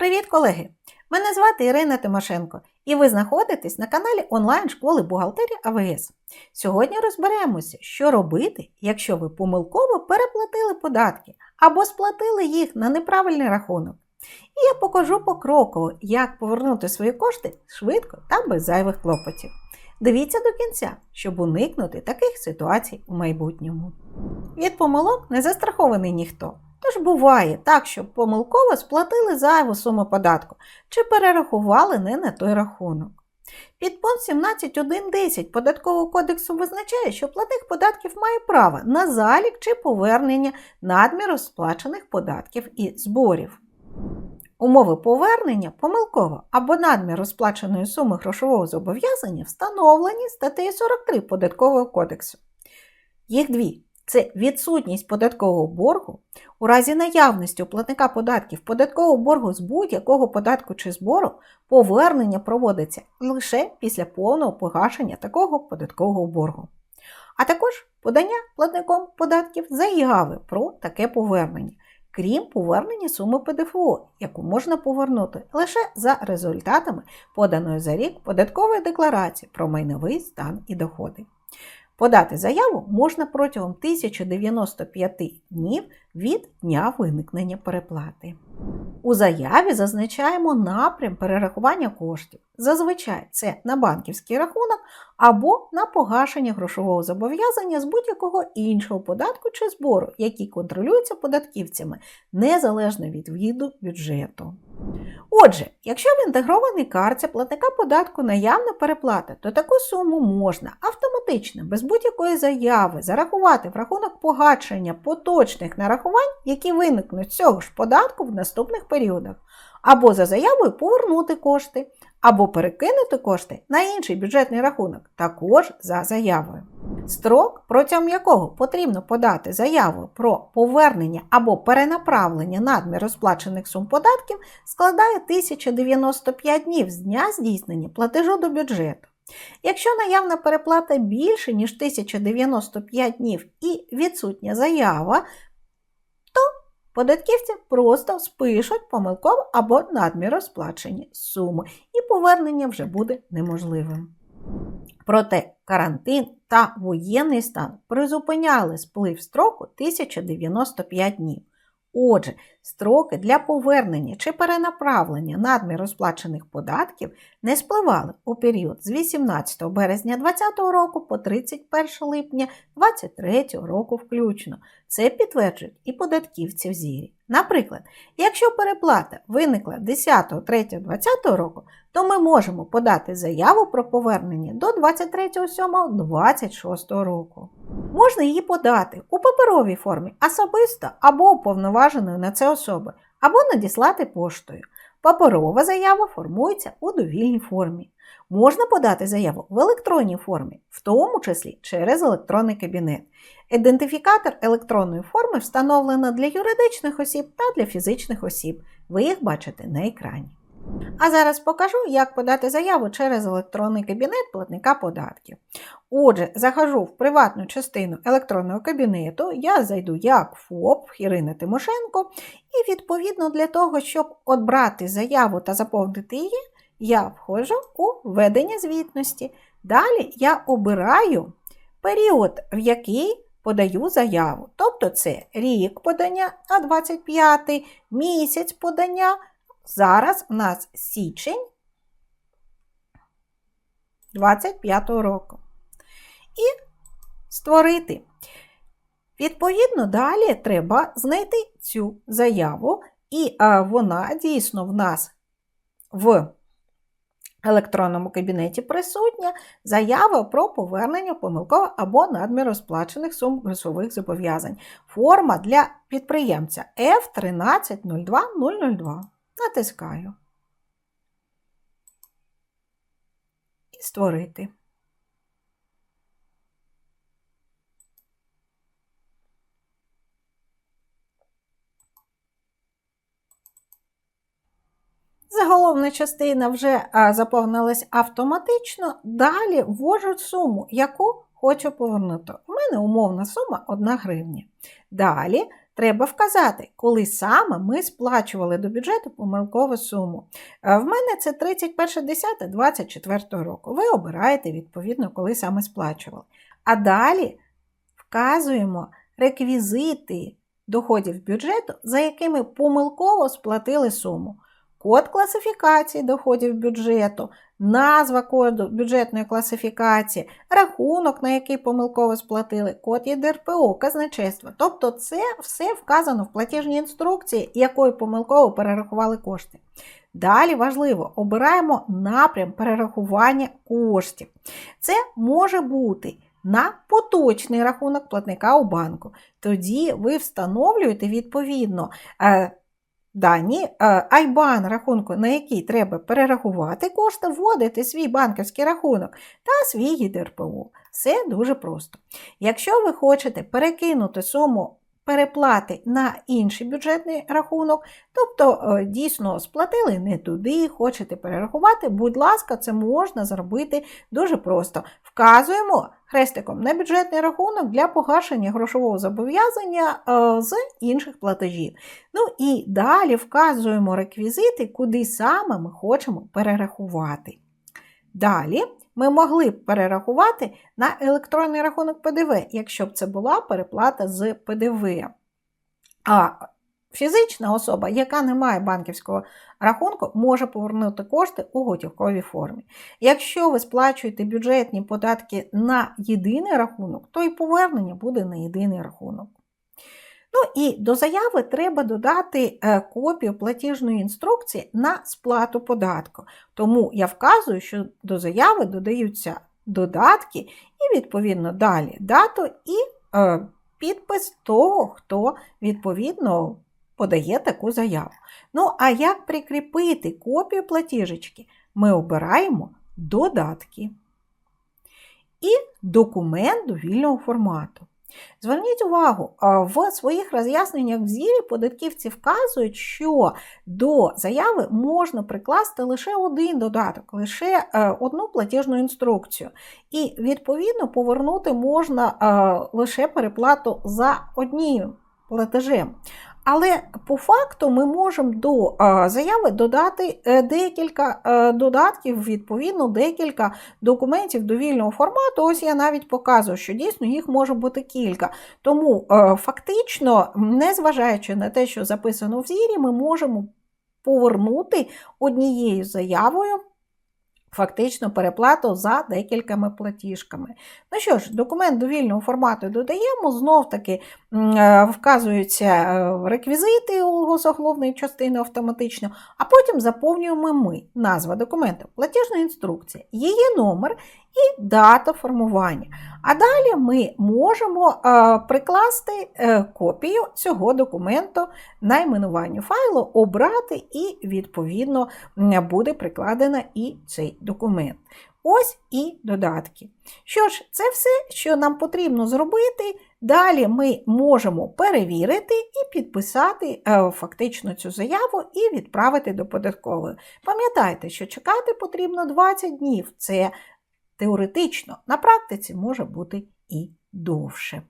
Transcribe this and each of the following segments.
Привіт, колеги! Мене звати Ірина Тимошенко, і ви знаходитесь на каналі онлайн-школи бухгалтерії АВС. Сьогодні розберемося, що робити, якщо ви помилково переплатили податки або сплатили їх на неправильний рахунок. І я покажу покроково, як повернути свої кошти швидко та без зайвих клопотів. Дивіться до кінця, щоб уникнути таких ситуацій у майбутньому. Від помилок не застрахований ніхто. Тож буває так, що помилково сплатили зайву суму податку чи перерахували не на той рахунок. Підпункт 17.1.10 Податкового кодексу визначає, що платник податків має право на залік чи повернення надміру сплачених податків і зборів. Умови повернення помилково або надміру сплаченої суми грошового зобов'язання встановлені статтею 43 Податкового кодексу. Їх дві це відсутність податкового боргу у разі наявності у платника податків податкового боргу з будь-якого податку чи збору повернення проводиться лише після повного погашення такого податкового боргу. А також подання платником податків заяви про таке повернення, крім повернення суми ПДФО, яку можна повернути лише за результатами поданої за рік податкової декларації про майновий стан і доходи. Подати заяву можна протягом 1095 днів від дня виникнення переплати. У заяві зазначаємо напрям перерахування коштів. Зазвичай це на банківський рахунок або на погашення грошового зобов'язання з будь-якого іншого податку чи збору, які контролюються податківцями незалежно від виду бюджету. Отже, якщо в інтегрованій карті платника податку наявна переплата, то таку суму можна автоматично, без будь-якої заяви, зарахувати в рахунок погашення поточних нарахувань, які виникнуть з цього ж податку в наступних періодах, або за заявою повернути кошти, або перекинути кошти на інший бюджетний рахунок, також за заявою. Строк, протягом якого потрібно подати заяву про повернення або перенаправлення надміру сплачених сум податків, складає 1095 днів з дня здійснення платежу до бюджету. Якщо наявна переплата більше, ніж 1095 днів і відсутня заява, то податківці просто спишуть помилково або надміру сплачені суми, і повернення вже буде неможливим. Проте карантин та воєнний стан призупиняли сплив строку 1095 днів. Отже, строки для повернення чи перенаправлення надміру сплачених податків не спливали у період з 18 березня 2020 року по 31 липня 2023 року включно. Це підтверджують і податківці в зірі. Наприклад, якщо переплата виникла 10.03.2020 року, то ми можемо подати заяву про повернення до 23.07.26 року. Можна її подати у паперовій формі особисто або уповноваженою на це особи, або надіслати поштою. Паперова заява формується у довільній формі. Можна подати заяву в електронній формі, в тому числі через електронний кабінет. Ідентифікатор електронної форми встановлено для юридичних осіб та для фізичних осіб. Ви їх бачите на екрані. А зараз покажу, як подати заяву через електронний кабінет платника податків. Отже, захожу в приватну частину електронного кабінету, я зайду як ФОП Ірина Тимошенко, і відповідно для того, щоб обрати заяву та заповнити її, я входжу у введення звітності. Далі я обираю період, в який подаю заяву. Тобто це рік подання на 25 місяць подання. Зараз у нас січень 25 року. І створити. Відповідно, далі треба знайти цю заяву, і вона дійсно в нас в електронному кабінеті присутня заява про повернення помилково або надміру сплачених сум грошових зобов'язань. Форма для підприємця F1302002. Натискаю. І створити. Заголовна частина вже заповнилась автоматично. Далі ввожу суму, яку хочу повернути. У мене умовна сума 1 гривня. Далі треба вказати, коли саме ми сплачували до бюджету помилкову суму. Е, В мене це 31.10.24 року. Ви обираєте відповідно, коли саме сплачували. А далі вказуємо реквізити доходів бюджету, за якими помилково сплатили суму. Код класифікації доходів бюджету, назва коду бюджетної класифікації, рахунок, на який помилково сплатили, код ЄДРПО, казначейство. Тобто це все вказано в платіжній інструкції, якою помилково перерахували кошти. Далі важливо, обираємо напрям перерахування коштів. Це може бути на поточний рахунок платника у банку. Тоді ви встановлюєте відповідно е, дані е, IBAN рахунку, на який треба перерахувати кошти, вводите свій банківський рахунок та свій ЄДРПО. Все дуже просто. Якщо ви хочете перекинути суму переплати на інший бюджетний рахунок, тобто е, дійсно сплатили не туди, хочете перерахувати, будь ласка, це можна зробити дуже просто. Вказуємо хрестиком на бюджетний рахунок для погашення грошового зобов'язання е, з інших платежів. Ну і далі вказуємо реквізити, куди саме ми хочемо перерахувати. Далі ми могли б перерахувати на електронний рахунок ПДВ, якщо б це була переплата з ПДВ. А фізична особа, яка не має банківського рахунку, може повернути кошти у готівковій формі. Якщо ви сплачуєте бюджетні податки на єдиний рахунок, то і повернення буде на єдиний рахунок. Ну і до заяви треба додати е, копію платіжної інструкції на сплату податку. Тому я вказую, що до заяви додаються додатки і, відповідно, далі дату і е, підпис того, хто відповідно подає таку заяву. Ну, а як прикріпити копію платіжечки? Ми обираємо додатки і документ довільного формату. Зверніть увагу, в своїх роз'ясненнях в зірі податківці вказують, що до заяви можна прикласти лише один додаток, лише е, одну платіжну інструкцію. І, відповідно, повернути можна е, лише переплату за одним платежем. Але по факту ми можемо до заяви додати е, декілька е, додатків, відповідно, декілька документів довільного формату. Ось я навіть показую, що дійсно їх може бути кілька. Тому е, фактично, незважаючи на те, що записано в зірі, ми можемо повернути однією заявою фактично переплату за декількома платіжками. Ну що ж, документ довільного формату додаємо, знов-таки е, вказуються е, реквізити у госогловної частини автоматично, а потім заповнюємо ми. Назва документу, платіжна інструкція, її номер і дата формування. А далі ми можемо е, прикласти копію цього документу найменуванню файлу, обрати, і, відповідно, буде прикладено і цей документ. Ось і додатки. Що ж, це все, що нам потрібно зробити. Далі ми можемо перевірити і підписати е, фактично цю заяву і відправити до податкової. Пам'ятайте, що чекати потрібно 20 днів. Це теоретично, на практиці може бути і довше.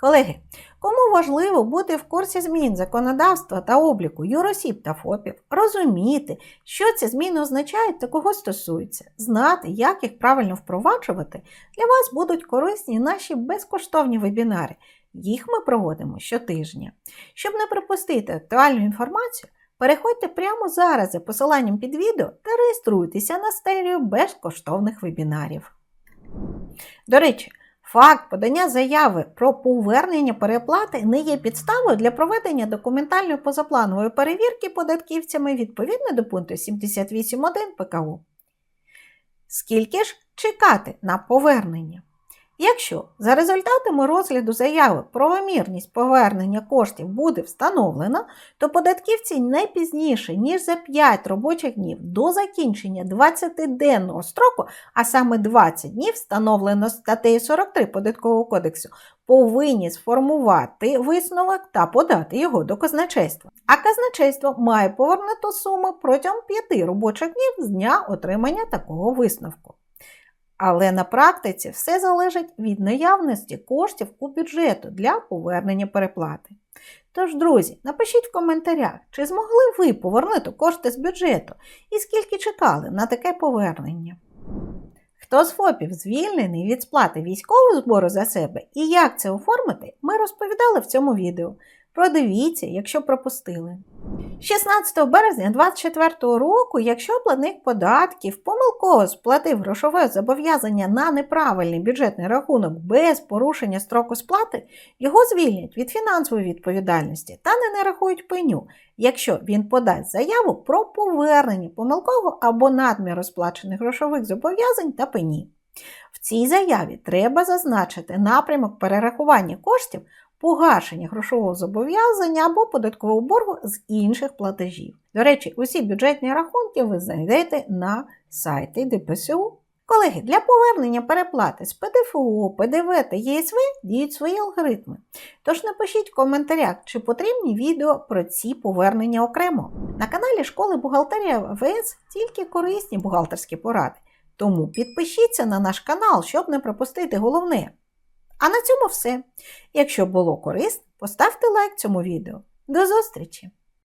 Колеги, кому важливо бути в курсі змін законодавства та обліку юросіб та ФОПів, розуміти, що ці зміни означають та кого стосуються, знати, як їх правильно впроваджувати, для вас будуть корисні наші безкоштовні вебінари. Їх ми проводимо щотижня. Щоб не пропустити актуальну інформацію, переходьте прямо зараз за посиланням під відео та реєструйтеся на серію безкоштовних вебінарів. До речі, Факт подання заяви про повернення переплати не є підставою для проведення документальної позапланової перевірки податківцями відповідно до пункту 78.1 ПКУ. Скільки ж чекати на повернення? Якщо за результатами розгляду заяви правомірність повернення коштів буде встановлено, то податківці не пізніше, ніж за 5 робочих днів до закінчення 20-денного строку, а саме 20 днів, встановлено статтею 43 Податкового кодексу, повинні сформувати висновок та подати його до казначейства. А казначейство має повернути суму протягом 5 робочих днів з дня отримання такого висновку. Але на практиці все залежить від наявності коштів у бюджету для повернення переплати. Тож, друзі, напишіть в коментарях, чи змогли ви повернути кошти з бюджету і скільки чекали на таке повернення. Хто з ФОПів звільнений від сплати військового збору за себе і як це оформити, ми розповідали в цьому відео. Продивіться, якщо пропустили. 16 березня 2024 року, якщо платник податків помилково сплатив грошове зобов'язання на неправильний бюджетний рахунок без порушення строку сплати, його звільнять від фінансової відповідальності та не нарахують пеню, якщо він подасть заяву про повернення помилкового або надміру сплачених грошових зобов'язань та пені. В цій заяві треба зазначити напрямок перерахування коштів погашення грошового зобов'язання або податкового боргу з інших платежів. До речі, усі бюджетні рахунки ви знайдете на сайті ДПСУ. Колеги, для повернення переплати з ПДФО, ПДВ та ЄСВ діють свої алгоритми. Тож напишіть в коментарях, чи потрібні відео про ці повернення окремо. На каналі Школи бухгалтерія ВС тільки корисні бухгалтерські поради. Тому підпишіться на наш канал, щоб не пропустити головне. А на цьому все. Якщо було корисно, поставте лайк цьому відео. До зустрічі!